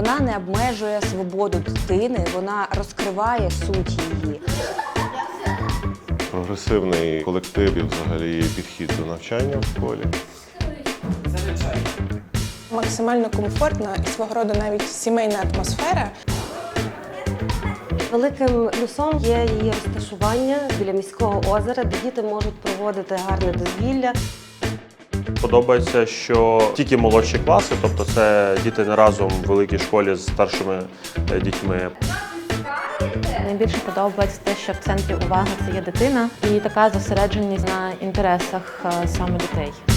Вона не обмежує свободу дитини, вона розкриває суть її. Прогресивний колектив і взагалі підхід до навчання в школі. Максимально комфортна і свого роду навіть сімейна атмосфера. Великим плюсом є її розташування біля міського озера, де діти можуть проводити гарне дозвілля. Подобається, що тільки молодші класи, тобто це діти не разом в великій школі з старшими е, дітьми. Найбільше подобається те, що в центрі уваги це є дитина і така зосередженість на інтересах е, саме дітей.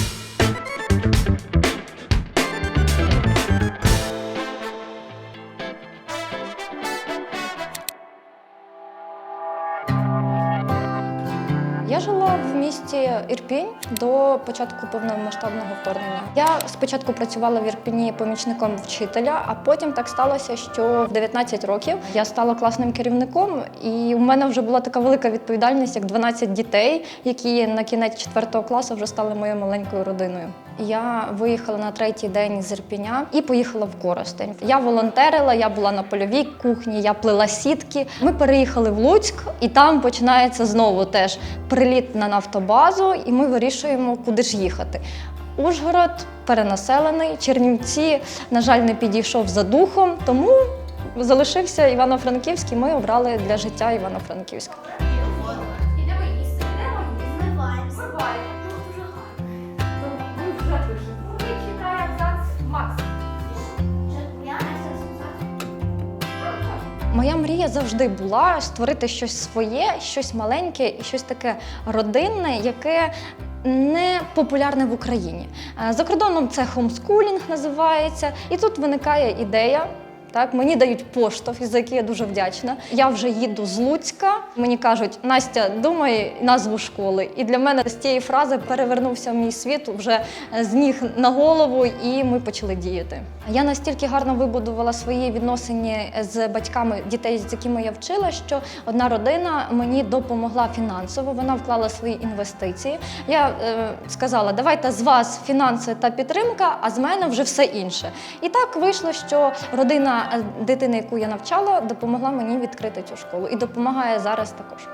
Ірпінь до початку повномасштабного вторгнення. Я спочатку працювала в Ірпіні помічником вчителя, а потім так сталося, що в 19 років я стала класним керівником, і у мене вже була така велика відповідальність, як 12 дітей, які на кінець 4 класу вже стали моєю маленькою родиною. Я виїхала на третій день з Ірпіня і поїхала в Коростень. Я волонтерила, я була на польовій кухні, я плела сітки. Ми переїхали в Луцьк, і там починається знову теж приліт на нафтобазу, і ми вирішуємо, куди ж їхати. Ужгород перенаселений, Чернівці, на жаль, не підійшов за духом, тому залишився Івано-Франківськ, і ми обрали для життя Івано-Франківськ. Моя мрія завжди була створити щось своє, щось маленьке і щось таке родинне, яке не популярне в Україні. Е, За кордоном це хомскулінг називається, і тут виникає ідея. Так, мені дають поштовх, за який я дуже вдячна. Я вже їду з Луцька. Мені кажуть, Настя, думай назву школи. І для мене з цієї фрази перевернувся мій світ вже з ніг на голову, і ми почали діяти. Я настільки гарно вибудувала свої відносини з батьками дітей, з якими я вчила, що одна родина мені допомогла фінансово. Вона вклала свої інвестиції. Я е, сказала, давайте з вас фінанси та підтримка, а з мене вже все інше. І так вийшло, що родина е, дитини, яку я навчала, допомогла мені відкрити цю школу і допомагає зараз також.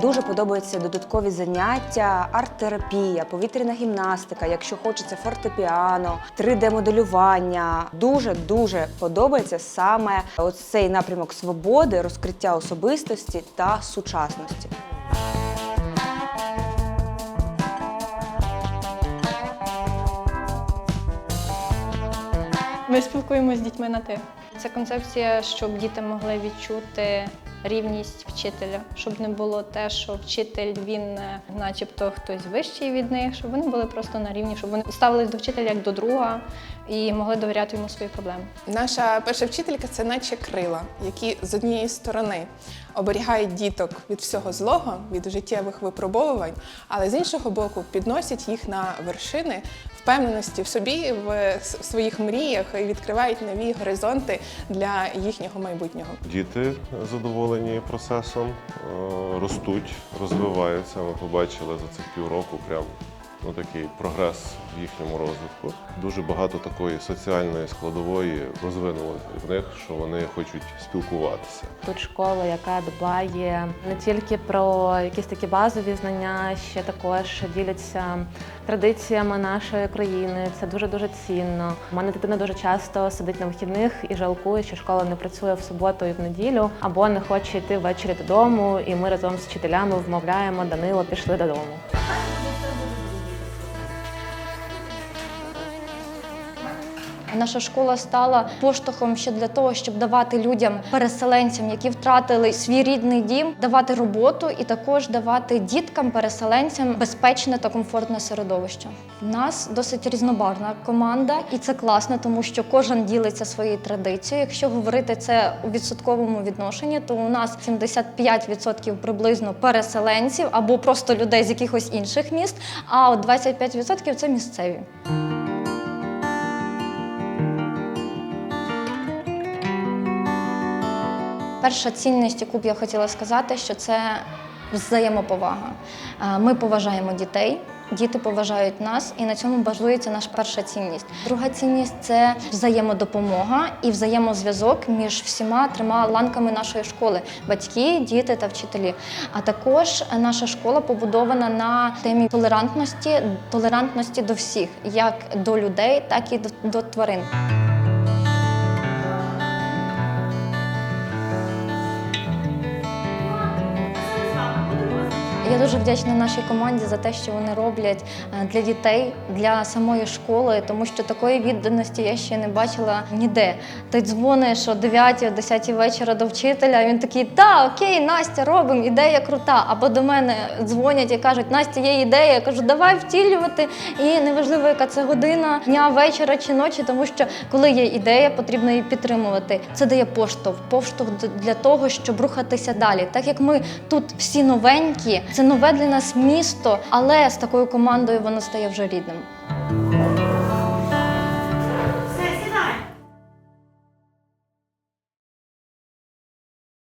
Дуже подобаються додаткові заняття, арт-терапія, повітряна гімнастика, якщо хочеться фортепіано, 3D-моделювання. Дуже дуже подобається саме ось цей напрямок свободи, розкриття особистості та сучасності. Ми спілкуємося з дітьми на ти. Це концепція, щоб діти могли відчути рівність вчителя, щоб не було те, що вчитель він, е, начебто, хтось вищий від них, щоб вони були просто на рівні, щоб вони ставились до вчителя як до друга і могли довіряти йому свої проблеми. Наша перша вчителька це наче крила, які з однієї сторони оберігають діток від всього злого, від життєвих випробовувань, але з іншого боку підносять їх на вершини впевненості в собі, в своїх мріях і відкривають нові горизонти для їхнього майбутнього. Діти задоволені процесом, е, ростуть, розвиваються. Ми побачили за цих півроку прям ну, такий прогрес в їхньому розвитку. Дуже багато такої соціальної складової розвинулося в них, що вони хочуть спілкуватися. Тут школа, яка дбає не тільки про якісь такі базові знання, ще також діляться традиціями нашої країни. Це дуже дуже цінно. У мене дитина дуже часто сидить на вихідних і жалкує, що школа не працює в суботу і в неділю, або не хоче йти ввечері додому. І ми разом з вчителями вмовляємо Данило, пішли додому. Наша школа стала поштовхом ще для того, щоб давати людям, переселенцям, які втратили свій рідний дім, давати роботу і також давати діткам, переселенцям безпечне та комфортне середовище. У нас досить різнобарна команда, і це класно, тому що кожен ділиться своєю традицією. Якщо говорити це у відсотковому відношенні, то у нас 75% приблизно переселенців або просто людей з якихось інших міст, а от 25% це місцеві. Перша цінність, яку б я хотіла сказати, що це взаємоповага. Е, Ми поважаємо дітей. Діти поважають нас, і на цьому базується наша перша цінність. Друга цінність це взаємодопомога і взаємозв'язок між всіма трьома ланками нашої школи: батьки, діти та вчителі. А також наша школа побудована на темі толерантності, толерантності до всіх, як до людей, так і до, до тварин. Я дуже вдячна нашій команді за те, що вони роблять е, для дітей, для самої школи, тому що такої відданості я ще не бачила ніде. Ти дзвониш о 9-10 вечора до вчителя, він такий, та окей, Настя, робимо, ідея крута. Або до мене дзвонять і кажуть, Настя, є ідея. Я кажу, давай втілювати. І неважливо, яка це година, дня, вечора чи ночі, тому що коли є ідея, потрібно її підтримувати. Це дає поштовх, поштовх для того, щоб рухатися далі. Так як ми тут всі новенькі, це нове для нас місто, але з такою командою воно стає вже рідним.